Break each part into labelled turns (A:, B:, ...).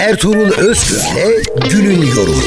A: Ertuğrul Özkürk'le günün yorumu.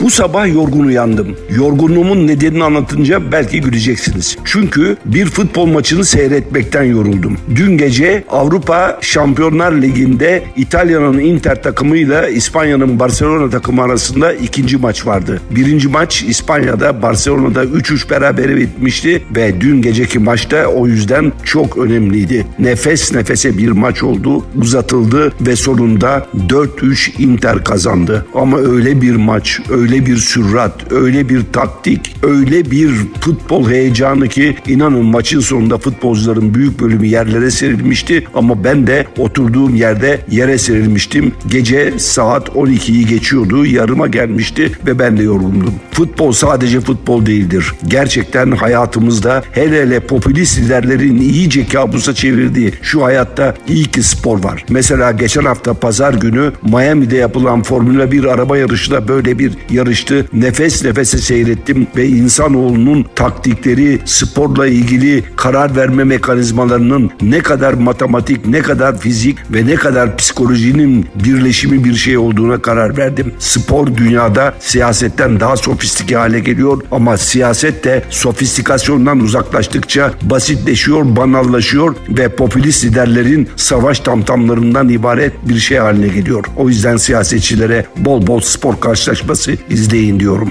B: Bu sabah yorgun uyandım. Yorgunluğumun nedenini anlatınca belki güleceksiniz. Çünkü bir futbol maçını seyretmekten yoruldum. Dün gece Avrupa Şampiyonlar Ligi'nde İtalya'nın Inter takımıyla İspanya'nın Barcelona takımı arasında ikinci maç vardı. Birinci maç İspanya'da Barcelona'da 3-3 berabere bitmişti ve dün geceki maçta o yüzden çok önemliydi. Nefes nefese bir maç oldu, uzatıldı ve sonunda 4-3 Inter kazandı. Ama öyle bir maç, öyle bir sürat, öyle bir taktik, öyle bir futbol heyecanı ki inanın maçın sonunda futbolcuların büyük bölümü yerlere serilmişti ama ben de oturduğum yerde yere serilmiştim. Gece saat 12'yi geçiyordu, yarıma gelmişti ve ben de yorgundum. Futbol sadece futbol değildir. Gerçekten hayatımızda hele hele popülist liderlerin iyice kabusa çevirdiği şu hayatta iyi ki spor var. Mesela geçen hafta pazar günü Miami'de yapılan Formula 1 araba yarışında böyle bir yarıştı. Nefes nefese seyrettim ve insanoğlunun taktikleri, sporla ilgili karar verme mekanizmalarının ne kadar matematik, ne kadar fizik ve ne kadar psikolojinin birleşimi bir şey olduğuna karar verdim. Spor dünyada siyasetten daha sofistike hale geliyor ama siyaset de sofistikasyondan uzaklaştıkça basitleşiyor, banallaşıyor ve popülist liderlerin savaş tamtamlarından ibaret bir şey haline geliyor. O yüzden siyasetçilere bol bol spor karşılaşması izleyin diyorum.